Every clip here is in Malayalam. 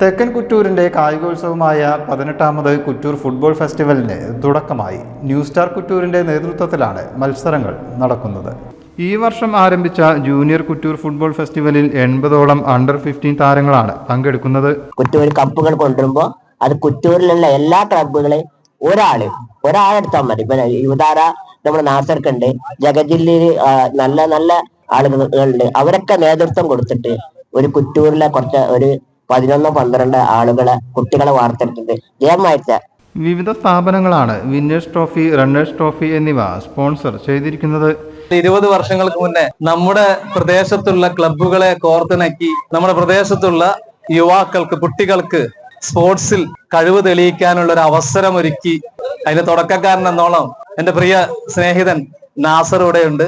തെക്കൻ കുറ്റൂരിന്റെ കായികോത്സവമായ പതിനെട്ടാമത് കുറ്റൂർ ഫുട്ബോൾ ഫെസ്റ്റിവലിന് തുടക്കമായി. ന്യൂ സ്റ്റാർ കുറ്റൂരിന്റെ നേതൃത്വത്തിലാണ് മത്സരങ്ങൾ നടക്കുന്നത്. ഈ വർഷം ആരംഭിച്ച ജൂനിയർ കുറ്റൂർ ഫുട്ബോൾ ഫെസ്റ്റിവലിൽ എൺപതോളം അണ്ടർ ഫിഫ്റ്റീൻ താരങ്ങളാണ് പങ്കെടുക്കുന്നത്. കുറ്റൂർ കപ്പുകൾ കൊണ്ടുവരുമ്പോൾ അത് കുറ്റൂരിലുള്ള എല്ലാ ക്ലബുകളെയും ഒരാൾ ഒരാളെടുത്താൽ മതി. ഇപ്പൊ യുവതാര നമ്മുടെ നാസർക്കുണ്ട് ജഗജില്ലയിൽ നല്ല നല്ല ആളുകളുണ്ട് അവരൊക്കെ നേതൃത്വം കൊടുത്തിട്ട് ഒരു കുറ്റൂരിലെ കുറച്ച് ഒരു പതിനൊന്നോ പന്ത്രണ്ട് ആളുകളെ കുട്ടികളെ വാർത്തെടുത്തിട്ട് ജയമായിട്ട് വിവിധ സ്ഥാപനങ്ങളാണ് വിന്നേഴ്സ് ട്രോഫി റണ്ണേഴ്സ് ട്രോഫി എന്നിവ സ്പോൺസർ ചെയ്തിരിക്കുന്നത്. ഇരുപത് വർഷങ്ങൾക്ക് മുന്നേ നമ്മുടെ പ്രദേശത്തുള്ള ക്ലബ്ബുകളെ കോർത്തിണക്കി നമ്മുടെ പ്രദേശത്തുള്ള യുവാക്കൾക്ക് കുട്ടികൾക്ക് സ്പോർട്സിൽ കഴിവ് തെളിയിക്കാനുള്ള ഒരു അവസരം ഒരുക്കി അതിന്റെ തുടക്കക്കാരൻ എന്നോളം എന്റെ പ്രിയ സ്നേഹിതൻ നാസർ ഇവിടെയുണ്ട്.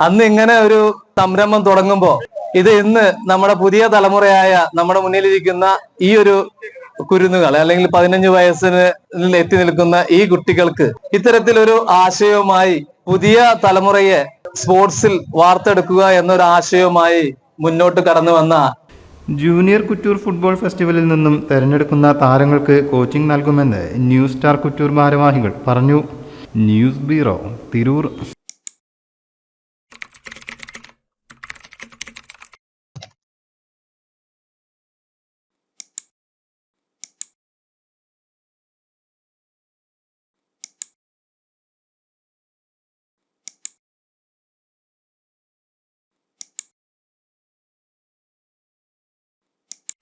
അന്ന് ഇങ്ങനെ ഒരു സംരംഭം തുടങ്ങുമ്പോ ഇത് ഇന്ന് നമ്മുടെ പുതിയ തലമുറയായ നമ്മുടെ മുന്നിലിരിക്കുന്ന ഈ ഒരു കുരുന്നുകൾ അല്ലെങ്കിൽ പതിനഞ്ച് വയസ്സിന് എത്തി നിൽക്കുന്ന ഈ കുട്ടികൾക്ക് ഇത്തരത്തിലൊരു ആശയവുമായി പുതിയ തലമുറയെ സ്പോർട്സിൽ വാർത്തെടുക്കുക എന്നൊരു ആശയവുമായി മുന്നോട്ട് കടന്നു വന്ന ജൂനിയർ കുറ്റൂർ ഫുട്ബോൾ ഫെസ്റ്റിവലിൽ നിന്നും തെരഞ്ഞെടുക്കുന്ന താരങ്ങൾക്ക് കോച്ചിംഗ് നൽകുമെന്ന് ന്യൂസ് സ്റ്റാർ കുറ്റൂർ ഭാരവാഹികൾ പറഞ്ഞു. News bureau Tirur.